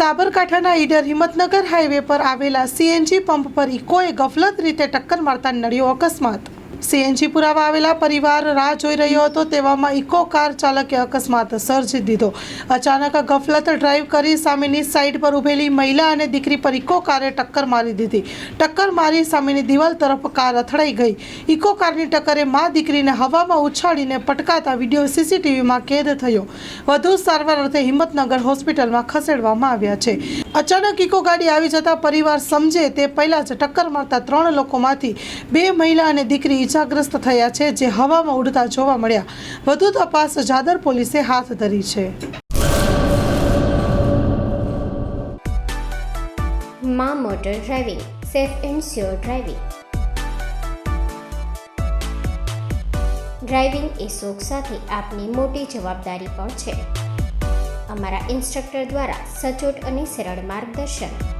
સાબરકાંઠાના ઈડર હિંમતનગર હાઈવે પર આવેલા સીએનજી પંપ પર ઇકોએ ગફલત રીતે ટક્કર મારતા નડ્યો અકસ્માત. સીએનજી પુરાવા આવેલા પરિવાર રાહ જોઈ રહ્યો હતો, તેવામાં ઇકો કાર ચાલકે અકસ્માત સર્જી દીધો. અચાનક ગફલત ડ્રાઈવ કરી સામેની સાઈડ પર ઊભેલી મહિલા અને દીકરી પર ઇકો કારે ટક્કર મારી દીધી. ટક્કર મારી સામેની દિવાલ તરફ કાર અથડાઈ ગઈ. ઇકો કારની ટક્કરે મા દીકરીને હવામાં ઉછાળીને પટકાતા વીડિયો સીસીટીવીમાં કેદ થયો. વધુ સારવાર અર્થે હિંમતનગર હોસ્પિટલમાં ખસેડવામાં આવ્યા છે. અચાનક ઇકો ગાડી આવી જતા પરિવાર સમજે તે પહેલાં જ ટક્કર મારતા ત્રણ લોકોમાંથી બે મહિલા અને દીકરી ઈજાગ્રસ્ત થયા છે, જે હવામાં ઉડતા જોવા મળ્યા. વધુ તપાસ જાદર પોલીસે હાથ ધરી છે. મા motor driving, safe and sure driving. Driving એ શોખ સાથે આપની મોટી જવાબદારી પણ છે. અમારા ઇન્સ્ટ્રક્ટર દ્વારા સચોટ અને સરળ માર્ગદર્શન.